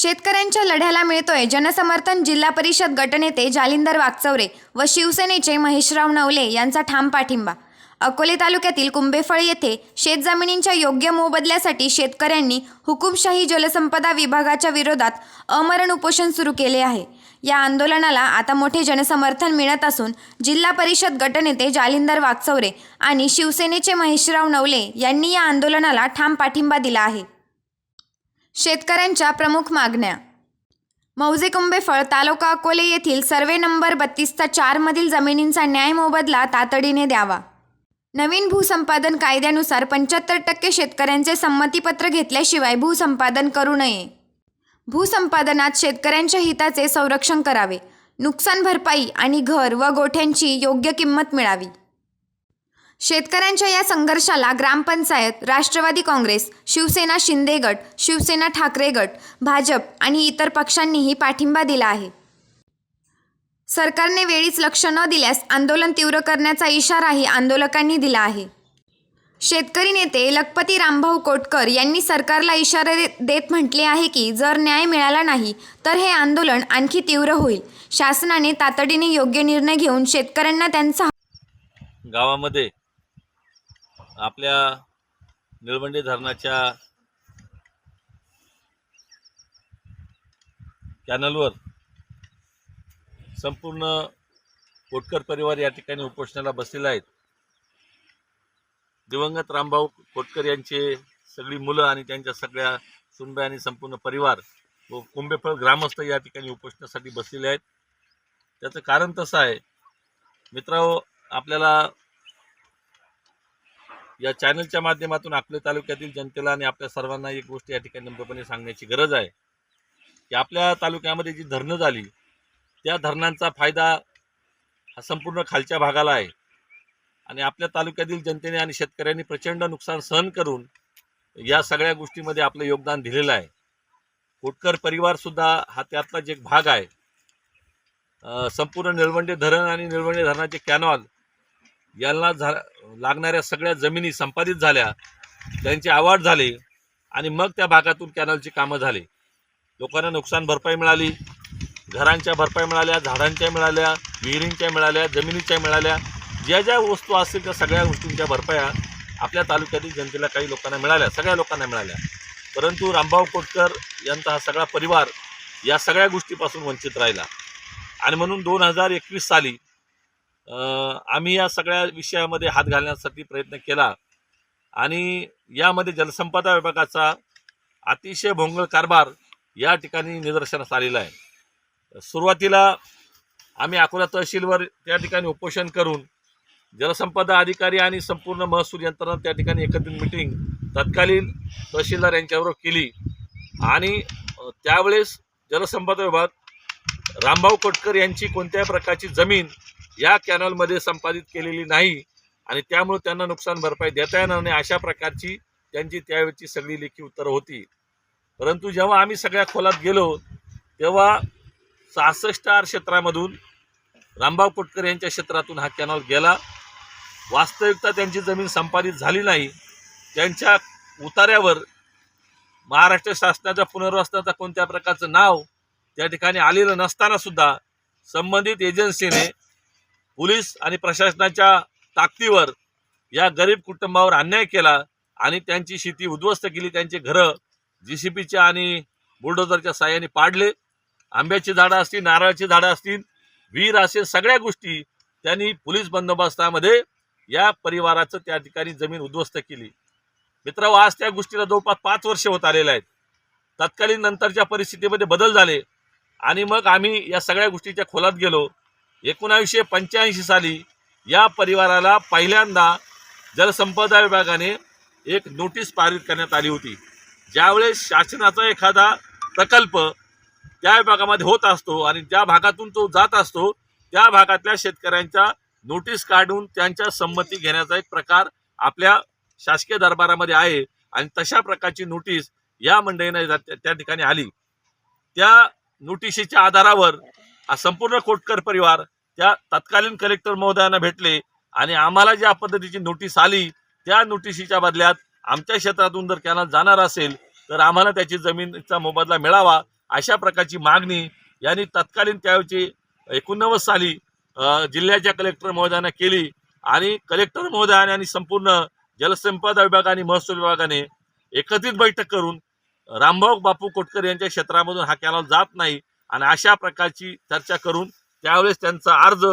शेतकऱ्यांच्या लढ्याला मिळतोय. जनसमर्थन जिल्हा परिषद गटनेते जालिंदर वागचौरे व शिवसेनेचे महेशराव नवले यांचा ठाम पाठिंबा. अकोले तालुक्यातील कुंभेफळ येथे शेतजमिनींच्या योग्य मोबदल्यासाठी शेतकऱ्यांनी हुकुमशाही जलसंपदा विभागाच्या विरोधात अमरण उपोषण सुरू केले आहे. या आंदोलनाला आता मोठे जनसमर्थन मिळत असून जिल्हा परिषद गटनेते जालिंदर वागचौरे आणि शिवसेनेचे महेशराव नवले यांनी या आंदोलनाला ठाम पाठिंबा दिला आहे. शेतकऱ्यांच्या प्रमुख मागण्या. मौजे कुंभेफळ तालुका अकोले येथील सर्वे नंबर बत्तीसचा चारमधील जमिनींचा न्याय मोबदला तातडीने द्यावा. नवीन भूसंपादन कायद्यानुसार पंच्याहत्तर टक्के शेतकऱ्यांचे संमतीपत्र घेतल्याशिवाय भूसंपादन करू नये. भूसंपादनात शेतकऱ्यांच्या हिताचे संरक्षण करावे. नुकसान भरपाई आणि घर व गोठ्यांची योग्य किंमत मिळावी. शेतकऱ्यांच्या या संघर्षाला ग्रामपंचायत राष्ट्रवादी काँग्रेस शिवसेना शिंदे गट शिवसेना ठाकरे गट भाजप आणि इतर पक्षांनीही पाठिंबा दिला आहे. सरकारने वेळीच लक्ष न दिल्यास आंदोलन तीव्र करण्याचा इशाराही आंदोलकांनी दिला आहे. शेतकरी नेते लखपती रामभाऊ कोटकर यांनी सरकारला इशारा देत म्हटले आहे की जर न्याय मिळाला नाही तर हे आंदोलन आणखी तीव्र होईल. शासनाने तातडीने योग्य निर्णय घेऊन शेतकऱ्यांना त्यांचा गावामध्ये आपल्या निळवंडे धरणाच्या कॅनलवर संपूर्ण कोटकर परिवार या ठिकाणी उपोषणाला बसलेला आहेत. दिवंगत रामभाऊ कोटकर यांचे सगळी मुलं आणि त्यांच्या सगळ्या सुनबाई आणि संपूर्ण परिवार व कुंभेफळ ग्रामस्थ या ठिकाणी उपोषणासाठी बसलेले आहेत. त्याचं कारण तसं आहे मित्रांनो आपल्याला या चॅनलच्या माध्यमातून आपल्या तालुक्यातील जनतेला आणि आपल्या सर्वांना एक गोष्ट या ठिकाणी नम्रपणे सांगण्याची गरज आहे. की आपल्या तालुक्यामध्ये जी धरणं झाली त्या धरणांचा फायदा हा संपूर्ण खालच्या भागाला आहे. आणि आपल्या तालुक्यातील जनतेने आणि शेतकऱ्यांनी प्रचंड नुकसान सहन करून या सगळ्या गोष्टीमध्ये आपलं योगदान दिलेलं आहे. कोटकर परिवारसुद्धा हा त्यातलाच एक भाग आहे. संपूर्ण निळवंडे धरण आणि निळवंडे धरणाचे कॅनॉल यांना झा लागणाऱ्या सगळ्या जमिनी संपादित झाल्या त्यांचे अवॉर्ड झाले आणि मग त्या भागातून कॅनलची कामं झाली. लोकांना नुकसान भरपाई मिळाली घरांच्या भरपाई मिळाल्या झाडांच्या मिळाल्या विहिरींच्या मिळाल्या जमिनीच्या मिळाल्या. ज्या ज्या वस्तू असतील त्या सगळ्या गोष्टींच्या भरपाया आपल्या तालुक्यातील जनतेला काही लोकांना मिळाल्या सगळ्या लोकांना मिळाल्या. परंतु रामभाऊ कोटकर यांचा हा सगळा परिवार या सगळ्या गोष्टीपासून वंचित राहिला. आणि म्हणून दोन हजार एकवीस साली आम्ही या सगळ्या विषयामध्ये हात घालण्यासाठी प्रयत्न केला. आणि यामध्ये जलसंपदा विभागाचा अतिशय भोंगळ कारभार या ठिकाणी निदर्शनास आलेला आहे. सुरुवातीला आम्ही अकोला तहसीलवर त्या ठिकाणी उपोषण करून जलसंपदा अधिकारी आणि संपूर्ण महसूल यंत्रणा त्या ठिकाणी एकत्रित मिटिंग तत्कालीन तहसीलदार यांच्याबरोबर केली. आणि त्यावेळेस जलसंपदा विभाग रामभाऊ कोटकर यांची कोणत्याही प्रकारची जमीन या कॅनॉलमध्ये संपादित केलेली नाही आणि त्यामुळे त्यांना नुकसान भरपाई देता येणार नाही अशा प्रकारची त्यांची त्यावेळची सगळी लेखी उत्तरं होती. परंतु जेव्हा आम्ही सगळ्या खोलात गेलो तेव्हा सहासष्ट आर क्षेत्रामधून रामभाऊ कुटकर यांच्या क्षेत्रातून हा कॅनॉल गेला. वास्तविकता त्यांची जमीन संपादित झाली नाही. त्यांच्या उतार्यावर महाराष्ट्र शासनाच्या पुनर्वासनाचा कोणत्या प्रकारचं नाव त्या ठिकाणी आलेलं नसतानासुद्धा संबंधित एजन्सीने पोलीस आणि प्रशासनाच्या ताकदीवर या गरीब कुटुंबावर अन्याय केला आणि त्यांची शेती उद्ध्वस्त केली त्यांचे घरं जी सी पीच्या आणि बुलडोझरच्या साह्याने पाडले. आंब्याची झाडं असतील नारळाची झाडं असतील विहीर असेल सगळ्या गोष्टी त्यांनी पोलीस बंदोबस्तामध्ये या परिवाराचं त्या ठिकाणी जमीन उद्ध्वस्त केली. मित्र आज त्या गोष्टीला जवळपास पाच वर्ष होत आलेले आहेत. तत्कालीन नंतरच्या परिस्थितीमध्ये बदल झाले आणि मग आम्ही या सगळ्या गोष्टीच्या खोलात गेलो. एकोणावीसशे पंच्याऐंशी साली या परिवाराला पहिल्यांदा जलसंपदा विभागाने एक नोटीस पारित करण्यात आली होती. ज्यावेळेस शासनाचा एखादा प्रकल्प त्या विभागामध्ये होत असतो आणि ज्या भागातून तो जात असतो त्या भागातल्या शेतकऱ्यांच्या नोटीस काढून त्यांच्या संमती घेण्याचा एक प्रकार आपल्या शासकीय दरबारामध्ये आहे आणि तशा प्रकारची नोटीस या मंडळीने त्या ठिकाणी आली. त्या नोटिशीच्या आधारावर संपूर्ण कोटकर परिवार त्या तत्कालीन कलेक्टर महोदयांना भेटले आणि आम्हाला ज्या पद्धतीची नोटीस आली त्या नोटिशीच्या बदल्यात आमच्या क्षेत्रातून जर कॅनल जाणार असेल तर आम्हाला त्याची जमिनीचा मोबदला मिळावा अशा प्रकारची मागणी यांनी तत्कालीन त्यावेळी एकोणनव्वद साली जिल्ह्याच्या कलेक्टर महोदयांना केली आणि कलेक्टर महोदयाने आणि संपूर्ण जलसंपदा विभाग आणि महसूल विभागाने एकत्रित बैठक करून रामभाऊ बापू कोटकर यांच्या क्षेत्रामधून हा कॅनॉल जात नाही आणि अशा प्रकारची चर्चा करून त्यावेळेस त्यांचा अर्ज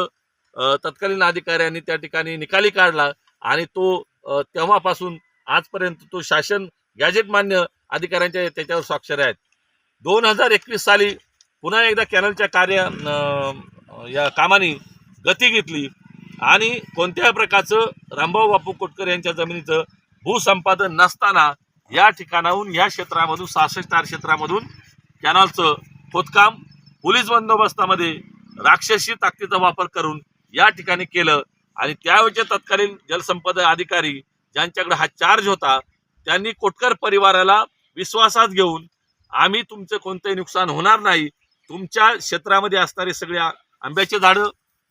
तत्कालीन अधिकाऱ्यांनी त्या ठिकाणी निकाली काढला आणि तो तेव्हापासून आजपर्यंत तो शासन गॅजेट मान्य अधिकाऱ्यांच्या त्याच्यावर स्वाक्षर आहेत. दोन हजार एकवीस साली पुन्हा एकदा कॅनलच्या कार्य या कामाने गती घेतली आणि कोणत्याही प्रकारचं रामभाऊ बापू कोटकर यांच्या जमिनीचं भूसंपादन नसताना या ठिकाणाहून या क्षेत्रामधून सहासष्ट आर क्षेत्रामधून कॅनलचं खोदकाम पोलीस बंदोबस्तामध्ये राक्षसी ताकदीचा वापर करून या ठिकाणी केलं. आणि त्यावेळचे तत्कालीन जलसंपदा अधिकारी ज्यांच्याकडे हा चार्ज होता त्यांनी कोटकर परिवाराला विश्वासात घेऊन आम्ही तुमचं कोणतंही नुकसान होणार नाही. तुमच्या क्षेत्रामध्ये असणारे सगळ्या आंब्याची आंब्याचे झाडं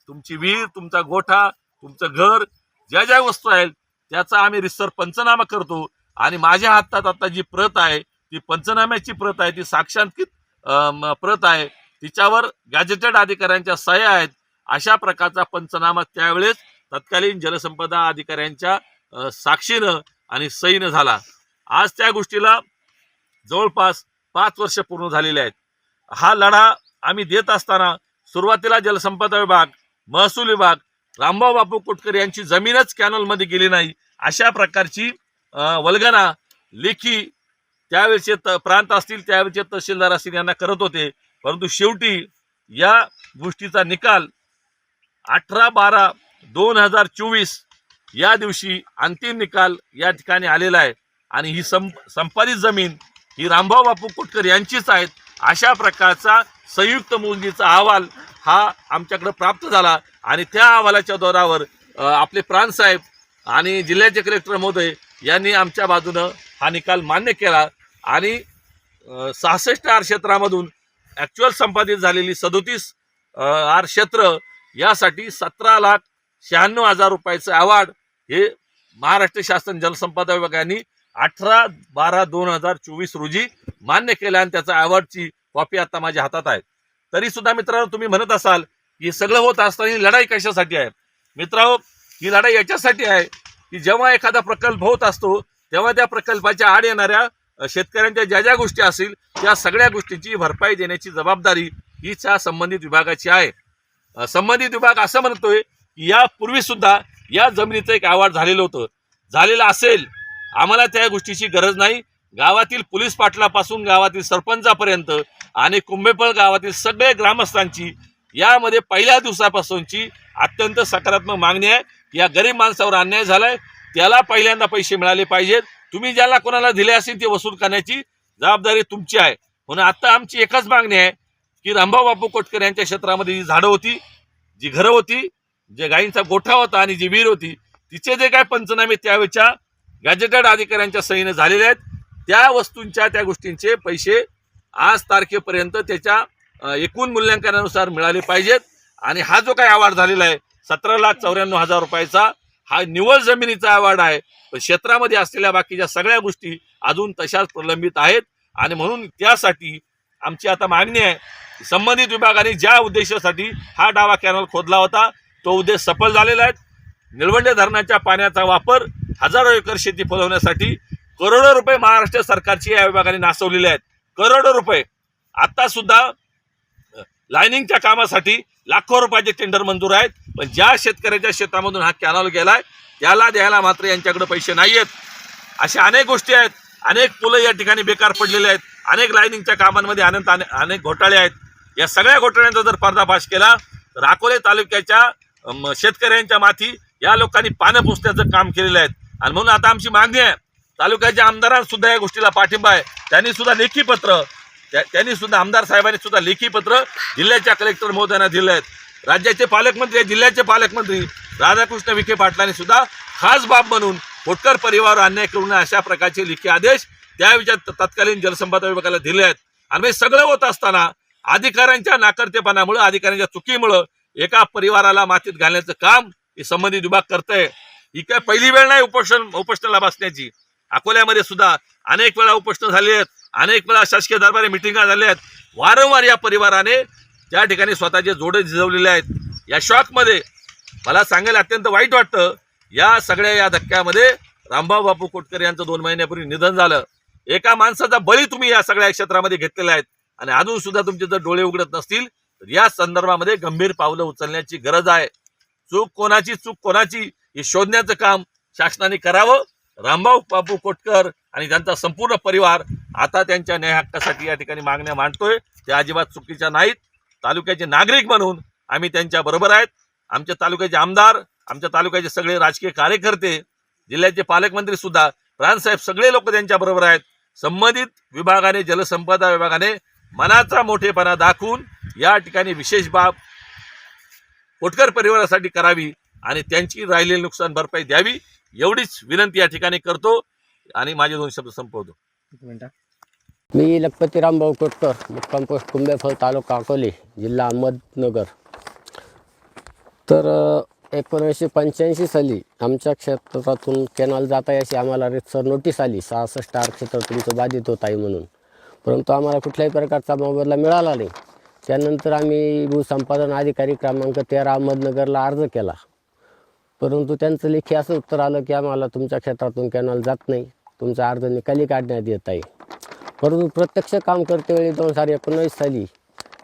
तुमची विहीर तुमचा गोठा तुमचं घर ज्या ज्या वस्तू आहेत त्याचा आम्ही रिसर पंचनामा करतो. आणि माझ्या हातात आता जी प्रत आहे ती पंचनाम्याची प्रत आहे ती साक्षांकित प्रत आहे. तिच्यावर गॅजेटेड अधिकाऱ्यांच्या सह्या आहेत. अशा प्रकारचा पंचनामा त्यावेळेस तत्कालीन जलसंपदा अधिकाऱ्यांच्या साक्षीनं आणि सईनं झाला. आज त्या गोष्टीला जवळपास पाच वर्ष पूर्ण झालेले आहेत. हा लढा आम्ही देत असताना सुरुवातीला जलसंपदा विभाग महसूल विभाग रामभाऊ बापू कुटकर यांची जमीनच कॅनलमध्ये गेली नाही. अशा प्रकारची वल्गना लेखी त्यावेळेचे त प्रांत असतील त्यावेळेचे तहसीलदार असतील यांना करत होते. परंतु शेवटी या गोष्टीचा निकाल अठरा बारा दोन हजार चोवीस या दिवशी अंतिम निकाल या ठिकाणी आलेला आहे. आणि ही संप संपादित जमीन ही रामभाऊ बापू कुटकर यांचीच आहेत. अशा प्रकारचा संयुक्त मोजणीचा अहवाल हा आमच्याकडे प्राप्त झाला. आणि त्या अहवालाच्या दौरावर आपले प्राणसाहेब आणि जिल्ह्याचे कलेक्टर महोदय यांनी आमच्या बाजूनं हा निकाल मान्य केला. आणि सहासष्ट आर क्षेत्रामधून ॲक्च्युअल संपादित झालेली सदोतीस आर क्षेत्र यासाठी सतरा लाख शहाण्णव हजार रुपयाचं अवॉर्ड हे महाराष्ट्र शासन जलसंपदा विभागाने अठरा बारा दोन हजार चोवीस रोजी मान्य केलं आणि त्याचा अवॉर्डची कॉपी आता माझ्या हातात आहे. तरी सुद्धा मित्रांनो तुम्ही म्हणत असाल की हे सगळं होत असताना ही लढाई कशासाठी आहे? मित्रांनो ही लढाई याच्यासाठी आहे की जेव्हा एखादा प्रकल्प होत असतो तेव्हा त्या प्रकल्पाच्या आड येणाऱ्या शेतकऱ्यांच्या ज्या ज्या गोष्टी असतील त्या सगळ्या गोष्टींची भरपाई देण्याची जबाबदारी हीच या संबंधित विभागाची आहे. संबंधित विभाग असं म्हणतोय की यापूर्वी सुद्धा या जमिनीचं एक अवॉर्ड झालेलं होतं. झालेलं असेल आम्हाला त्या गोष्टीची गरज नाही. गावातील पोलीस पाटलापासून गावातील सरपंचापर्यंत आणि कुंभेपळ गावातील सगळे ग्रामस्थांची यामध्ये पहिल्या दिवसापासूनची अत्यंत सकारात्मक मागणी आहे. या गरीब माणसावर अन्याय झालाय. त्याला पहिल्यांदा पैसे मिळाले पाहिजेत. तुम्ही ज्याला कोणाला दिले असेल ते वसूल करण्याची जबाबदारी तुमची आहे. म्हणून आता आमची एकच मागणी आहे की रामभाऊ बापू कोटकर यांच्या क्षेत्रामध्ये जी झाडं होती जी घरं होती जे गायींचा गोठा होता आणि जी विहीर होती तिचे जे काय पंचनामे त्यावेळच्या गॅजेटेड अधिकाऱ्यांच्या सहीने झालेले आहेत. त्या वस्तूंच्या त्या गोष्टींचे पैसे आज तारखेपर्यंत त्याच्या एकूण मूल्यांकनानुसार मिळाले पाहिजेत. आणि हा जो काही आवार झालेला आहे सतरा लाख चौऱ्याण्णव हजार रुपयाचा हा निवळ जमिनीचा अवॉर्ड आहे. पण क्षेत्रामध्ये असलेल्या बाकीच्या सगळ्या गोष्टी अजून तशाच प्रलंबित आहेत. आणि म्हणून त्यासाठी आमची आता मागणी आहे संबंधित विभागाने ज्या उद्देशासाठी हा डावा कॅनल खोदला होता तो उद्देश सफल झालेला आहे. निळवंडे धरणाच्या पाण्याचा वापर हजारो एकर शेती फुलवण्यासाठी करोडो रुपये महाराष्ट्र सरकारची या विभागाने नासवलेले आहेत. करोडो रुपये. आता सुद्धा लायनिंगच्या कामासाठी लाखो रुपयाचे टेंडर मंजूर आहेत. पण ज्या शेतकऱ्याच्या शेतामधून हा कॅनॉल गेलाय त्याला द्यायला मात्र यांच्याकडे पैसे नाही आहेत अशा अनेक गोष्टी आहेत. अनेक पुलं या ठिकाणी बेकार पडलेले आहेत. अनेक लायनिंगच्या कामांमध्ये अनंत अनेक घोटाळे आहेत. या सगळ्या घोटाळ्यांचा जर पर्दाफाश केला तर अकोले तालुक्याच्या शेतकऱ्यांच्या माथी या लोकांनी पानं पुसण्याचं काम केलेलं आहे. आणि म्हणून आता आमची मागणी आहे. तालुक्याच्या आमदारांसुद्धा या गोष्टीला पाठिंबा आहे. त्यांनी सुद्धा लेखी पत्र त्यांनी सुद्धा आमदार साहेबांनी सुद्धा लेखी पत्र जिल्ह्याच्या कलेक्टर महोदयांना दिले आहेत. राज्याचे पालकमंत्री जिल्ह्याचे पालकमंत्री राधाकृष्ण विखे पाटलांनी सुद्धा खास बाब म्हणून होटकर परिवार अन्याय करू नये अशा प्रकारचे लेखी आदेश त्यावेळच्या तत्कालीन जलसंपदा विभागाला दिले आहेत. आणि हे सगळं होत असताना अधिकाऱ्यांच्या नाकर्तेपणामुळं अधिकाऱ्यांच्या चुकीमुळं एका परिवाराला मातीत घालण्याचं काम हे संबंधित विभाग करतंय. ही काय पहिली वेळ नाही उपोषण उपोषणाला बसण्याची. अकोल्यामध्ये सुद्धा अनेक वेळा उपोषण झाली आहेत. अनेक वेळा शासकीय दरबारी मिटिंगा झाल्या आहेत. वारंवार या परिवाराने त्या ठिकाणी स्वतःचे जोडे झिजवलेले आहेत. या शॉकमध्ये मला सांगायला अत्यंत वाईट वाटतं या सगळ्या या धक्क्यामध्ये रामभाऊ बापू कोटकर यांचं दोन महिन्यापूर्वी निधन झालं. एका माणसाचा बळी तुम्ही या सगळ्या क्षेत्रामध्ये घेतलेला आहेत. आणि अजून सुद्धा तुमचे जर डोळे उघडत नसतील तर या संदर्भामध्ये गंभीर पावलं उचलण्याची गरज आहे. चूक कोणाची चूक कोणाची हे शोधण्याचं काम शासनाने करावं. रामभाऊ बापू कोटकर आणि त्यांचा संपूर्ण परिवार आता त्यांच्या न्याय हक्कासाठी या ठिकाणी मागण्या मांडतोय. त्या अजिबात चुकीच्या नाहीत. तालुक्याचे नागरिक म्हणून आम्ही त्यांच्या बरोबर आहेत. आमच्या तालुक्याचे आमदार आमच्या तालुक्याचे सगळे राजकीय कार्यकर्ते जिल्ह्याचे पालकमंत्री सुद्धा प्राणसाहेब सगळे लोक त्यांच्या बरोबर आहेत. संबंधित विभागाने जलसंपदा विभागाने मनाचा मोठेपणा दाखवून या ठिकाणी विशेष बाब कोटकर परिवारासाठी करावी आणि त्यांची राहिलेली नुकसान भरपाई द्यावी. एवढीच विनंती या ठिकाणी करतो आणि माझे दोन शब्द संपवतो. मी लखपती रामभाऊ कोटकर मुक्काम पोस्ट कुंभेफळ तालुका अकोले जिल्हा अहमदनगर. तर एकोणीसशे पंच्याऐंशी साली आमच्या क्षेत्रातून कॅनॉल जात आहे अशी आम्हाला रितसर नोटीस आली. सहासष्ट आर क्षेत्र तुमचं बाधित होत आहे म्हणून. परंतु आम्हाला कुठल्याही प्रकारचा मोबदला मिळाला नाही. त्यानंतर आम्ही भूसंपादन अधिकारी क्रमांक तेरा अहमदनगरला अर्ज केला. परंतु त्यांचं लेखी असं उत्तर आलं की आम्हाला तुमच्या क्षेत्रातून कॅनॉल जात नाही. तुमचा अर्ज निकाली काढण्यात येत आहे. परंतु प्रत्यक्ष काम करतेवेळी दोन हजार एकोणीस साली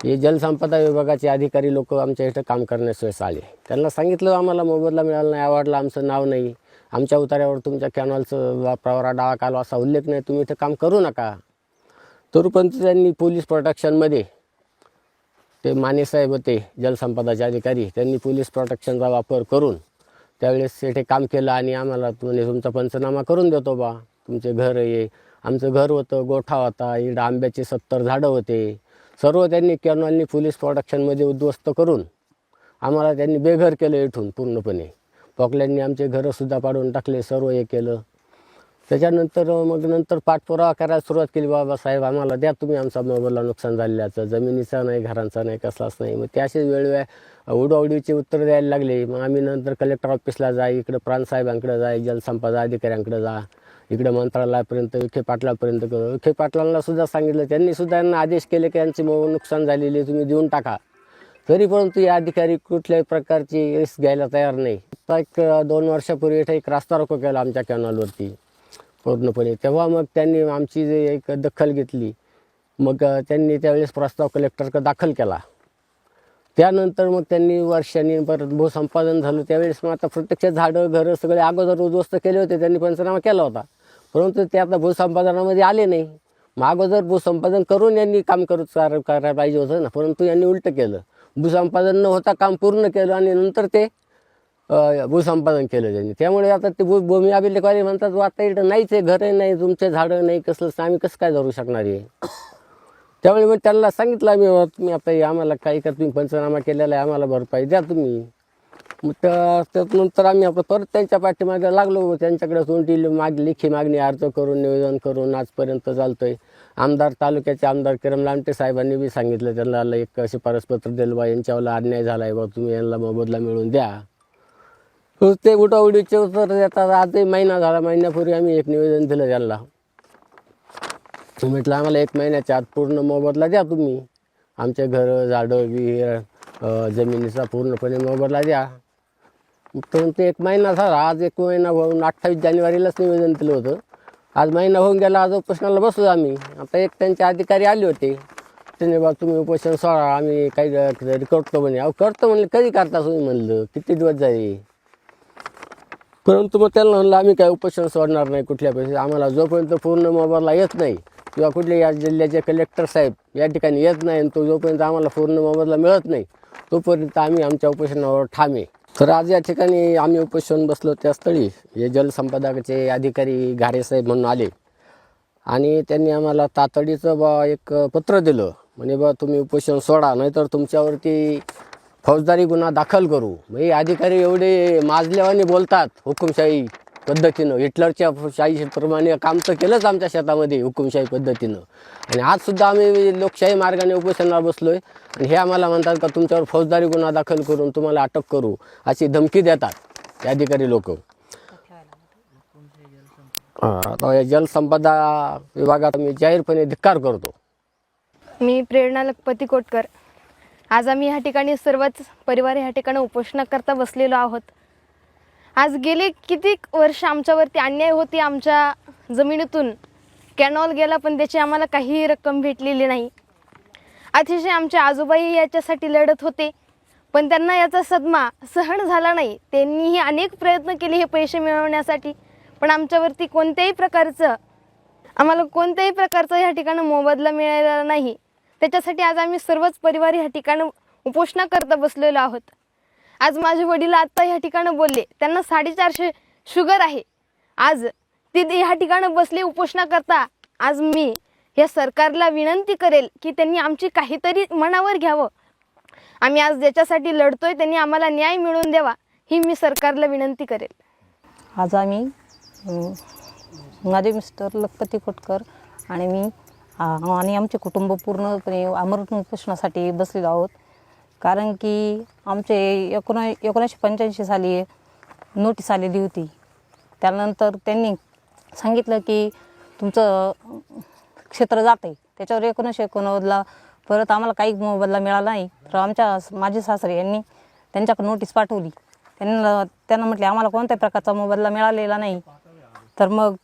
हे जलसंपदा विभागाचे अधिकारी लोक आमच्या इथं काम करण्यास वेळेस आले. त्यांना सांगितलं आम्हाला मोबदला मिळाला नाही आवडला आमचं नाव नाही. आमच्या उतार्यावर तुमच्या कॅनॉलचं प्रवरा डावा कालवा असा उल्लेख नाही. तुम्ही इथं काम करू नका. तरुपंत त्यांनी पोलीस प्रोटेक्शनमध्ये ते मानेसाहेब होते जलसंपदाचे अधिकारी त्यांनी पोलीस प्रोटेक्शनचा वापर करून त्यावेळेस येथे काम केलं आणि आम्हाला म्हणजे तुमचा पंचनामा करून देतो बा. तुमचे घर ये आमचं घर होतं गोठा होता इकडं आंब्याचे सत्तर झाडं होते. सर्व त्यांनी कॅनॉलनी पोलीस प्रोडक्शनमध्ये उद्ध्वस्त करून आम्हाला त्यांनी बेघर केलं इथून पूर्णपणे. पॉकल्यांनी आमचे घरंसुद्धा पाडून टाकले सर्व हे केलं. त्याच्यानंतर मग नंतर पाठपुरावा करायला सुरुवात केली बाबा साहेब आम्हाला द्या तुम्ही आमचा मोबाईलला नुकसान झालेल्याचं जमिनीचा नाही घरांचा नाही कसलाच नाही. मग ते असेच वेळोवेळ उडवाउडीचे उत्तर द्यायला लागले. मग आम्ही नंतर कलेक्टर ऑफिसला जा इकडं प्रांतसाहेबांकडे जाय जलसंपदा अधिकाऱ्यांकडे जा. इकडे मंत्रालयापर्यंत विखे पाटलापर्यंत विखे पाटलांना सुद्धा सांगितलं. त्यांनी सुद्धा यांना आदेश केले की यांची मो नुकसान झालेली आहे, तुम्ही देऊन टाका. तरी परंतु या अधिकारी कुठल्याही प्रकारची रिस्क घ्यायला तयार नाही. एक दोन वर्षापूर्वी इथे एक रास्ता रोको केला आमच्या कॅनॉलवरती पूर्णपणे. तेव्हा मग त्यांनी आमची जे एक दखल घेतली मग त्यांनी त्यावेळेस प्रस्ताव कलेक्टरकडे दाखल केला. त्यानंतर मग त्यांनी वर्षांनी परत भूसंपादन झालं. त्यावेळेस मग आता प्रत्यक्ष झाडं घरं सगळे अगोदर उद्ध्वस्त केले होते. त्यांनी पंचनामा केला होता. परंतु ते आता भूसंपादनामध्ये आले नाही. मग अगोदर भूसंपादन करून यांनी काम करू करायला पाहिजे होतं ना. परंतु यांनी उलटं केलं. भूसंपादन न होता काम पूर्ण केलं आणि नंतर ते भूसंपादन केलं त्यांनी. त्यामुळे आता ते भू भूमी अभिलेखवाले म्हणतात आता इथं नाहीच आहे घरं नाही तुमचे झाडं नाही कसलंच आम्ही कसं काय धरू शकणार आहे त्यामुळे मग त्यांना सांगितलं आम्ही तुम्ही आता आम्हाला काही का तुम्ही पंचनामा केलेला आहे आम्हाला भरपाई द्या तुम्ही. मग त्यानंतर आम्ही आपलं परत त्यांच्या पाठीमागे लागलो. त्यांच्याकडे तोंडी माग लेखी मागणी अर्ज करून निवेदन करून आजपर्यंत चालतोय. आमदार तालुक्याचे आमदार किरण लामटे साहेबांनी बी सांगितलं त्यांना एक शिफारसपत्र दिलं बा यांच्यावर अन्याय झाला आहे बा तुम्ही यांना मोबदला मिळवून द्या. नुसते ते उठाउडीचे उत्तर देतात. आजही महिना झाला महिन्यापूर्वी आम्ही एक निवेदन दिलं त्यांना. म्हटलं आम्हाला एक महिन्याच्या आत पूर्ण मोबदला द्या तुम्ही. आमचे घरं झाडं विहीर जमिनीचा पूर्णपणे मोबदला द्या. परंतु एक महिना झाला. आज एक महिना होऊन अठ्ठावीस जानेवारीलाच निवेदन दिलं होतं. आज महिना होऊन गेला आज उपोषणाला बसलो आम्ही. आता एक त्यांचे अधिकारी आले होते. त्याने बा तुम्ही उपोषण सोडा. आम्ही काही करतो म्हणे. अहो करतो म्हणले. कधी करता? तुम्ही म्हणलं किती दिवस जाईल परंतु मग त्यांना म्हणलं आम्ही काय उपोषण सोडणार नाही कुठल्या पैसे आम्हाला जोपर्यंत पूर्ण मोबाईलला येत नाही किंवा कुठले या जिल्ह्याचे कलेक्टर साहेब या ठिकाणी येत नाही आणि तो जोपर्यंत आम्हाला पूर्ण मोबदला मिळत नाही तोपर्यंत आम्ही आमच्या उपोषणावर ठामे तर आज या ठिकाणी आम्ही उपोषण बसलो त्या स्थळी. हे जलसंपदाचे अधिकारी घारे साहेब म्हणून आले. आणि त्यांनी आम्हाला तातडीचं बा एक पत्र दिलं. म्हणे बा तुम्ही उपोषण सोडा नाहीतर तुमच्यावरती फौजदारी गुन्हा दाखल करू. मग हे अधिकारी एवढे माजल्यावाने बोलतात हुकुमशाही पद्धतीनं. हिटलरच्या शाहीप्रमाणे काम तर केलंच आमच्या शेतामध्ये हुकुमशाही पद्धतीनं. आणि आज सुद्धा आम्ही लोकशाही मार्गाने उपोषणाला बसलोय. आणि हे आम्हाला म्हणतात का तुमच्यावर फौजदारी गुन्हा दाखल करून तुम्हाला अटक करू अशी धमकी देतात हे अधिकारी लोक. आता या जलसंपदा विभागात मी जाहीरपणे धिक्कार करतो. मी प्रेरणा लखपती कोटकर. आज आम्ही ह्या ठिकाणी सर्वच परिवार ह्या ठिकाणी उपोषणाकरता बसलेलो आहोत. आज गेले कितीक वर्ष आमच्यावरती अन्याय होती आमच्या जमिनीतून. कॅनॉल गेला पण त्याची आम्हाला काही रक्कम भेटलेली नाही. अतिशय आमचे आजोबाई याच्यासाठी लढत होते पण त्यांना याचा सदमा सहन झाला नाही. त्यांनीही अनेक प्रयत्न केले हे पैसे मिळवण्यासाठी पण आमच्यावरती कोणत्याही प्रकारचं आम्हाला कोणत्याही प्रकारचा ह्या ठिकाणी मोबदला मिळालेला नाही. त्याच्यासाठी आज आम्ही सर्वच परिवार ह्या ठिकाणी उपोषणा करता बसलेलो आहोत. आज माझे वडील आत्ता ह्या ठिकाणी बोलले. त्यांना साडेचारशे शुगर आहे. आज ते ह्या ठिकाणी बसले उपोषणा करता. आज मी या सरकारला विनंती करेल की त्यांनी आमची काहीतरी मनावर घ्यावं. आम्ही आज ज्याच्यासाठी लढतोय त्यांनी आम्हाला न्याय मिळवून द्यावा ही मी सरकारला विनंती करेल. आज आम्ही माझे मिस्टर लखपती खोटकर आणि मी आणि आमचे कुटुंब पूर्णपणे अमृत उपोषणासाठी बसलेलो आहोत. कारण की आमचे एकोणा एकोणीसशे पंच्याऐंशी साली नोटीस आलेली होती. त्यानंतर त्यांनी सांगितलं की तुमचं क्षेत्र जात आहे त्याच्यावर एकोणीसशे एकोणनव्वदला परत आम्हाला काही मोबदला मिळाला नाही. तर आमच्या माझे सासरे यांनी त्यांच्याकडे नोटीस पाठवली. त्यांना त्यांना म्हटले आम्हाला कोणत्याही प्रकारचा मोबदला मिळालेला नाही. तर मग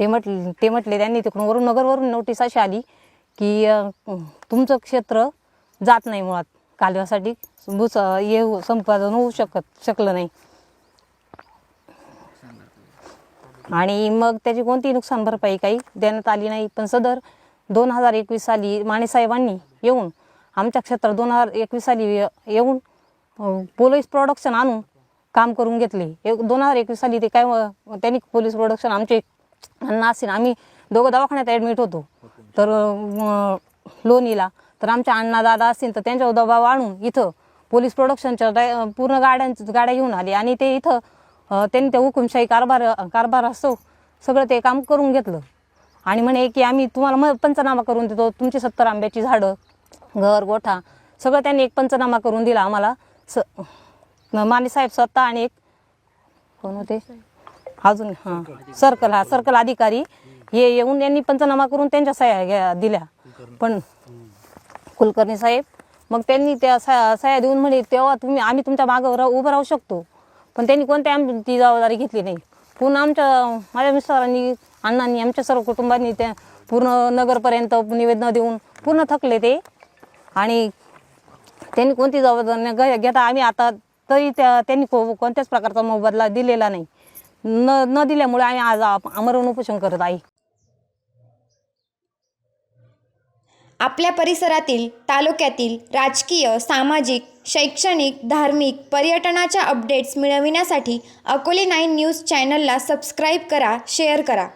ते म्हटले ते म्हटले त्यांनी तिकडून वरून नगरवरून नोटीस अशी आली की तुमचं क्षेत्र जात नाही मुळात. कालव्यासाठी भूस हे हो, संपादन होऊ शकत शकलं नाही. आणि मग त्याची कोणतीही नुकसान भरपाई काही देण्यात आली नाही. पण सदर दोन हजार एकवीस साली मानेसाहेबांनी येऊन आमच्या क्षेत्रात दोन हजार एकवीस साली येऊन पोलीस प्रोडक्शन आणून काम करून घेतले. एक दोन हजार एकवीस साली ते काय त्यांनी पोलीस प्रोडक्शन आमचे अण्णा असेल आम्ही दोघं दवाखान्यात ॲडमिट होतो. तर लोणीला. तर आमच्या अण्णा दादा असतील तर त्यांच्यावर दबाव आणून इथं पोलीस प्रोडक्शनच्या ड्राय- पूर्ण गाड्यांच्या गाड्या घेऊन आली. आणि ते इथं त्यांनी त्या हुकुमशाही कारभार कारभार असतो सगळं ते काम करून घेतलं. आणि म्हणे की आम्ही तुम्हाला मग पंचनामा करून देतो. तुमची सत्तर आंब्याची झाडं घर गोठा सगळं त्यांनी एक पंचनामा करून दिला आम्हाला. स माने साहेब स्वतः आणि एक कोण होते? अजून हां. सर्कल हा सर्कल अधिकारी हे येऊन यांनी पंचनामा करून त्यांच्या सह्या घ्या दिल्या. पण कुलकर्णी साहेब मग त्यांनी त्या सह्या सह्या देऊन म्हणे तेव्हा तुम्ही आम्ही तुमच्या मागं रा- उभं राहू शकतो. पण त्यांनी कोणत्या आम ती जबाबदारी घेतली नाही. पुन्हा आमच्या माझ्या मिस्टरांनी अण्णांनी आमच्या सर्व कुटुंबांनी त्या पूर्ण नगरपर्यंत निवेदनं देऊन पूर्ण थकले ते. आणि त्यांनी कोणती जबाबदारी न घ- घेता आम्ही आता तरी त्या त्यांनी को कोणत्याच प्रकारचा मोबदला दिलेला नाही. न न दिल्यामुळे आम्ही आज आप- आमरण उपोषण करत आहे आपल्या परिसरातील तालुक्यातील राजकीय सामाजिक शैक्षणिक धार्मिक पर्यटनाच्या अपडेट्स मिळविण्यासाठी अकोले नाईन न्यूज चॅनलला सबस्क्राईब करा शेअर करा.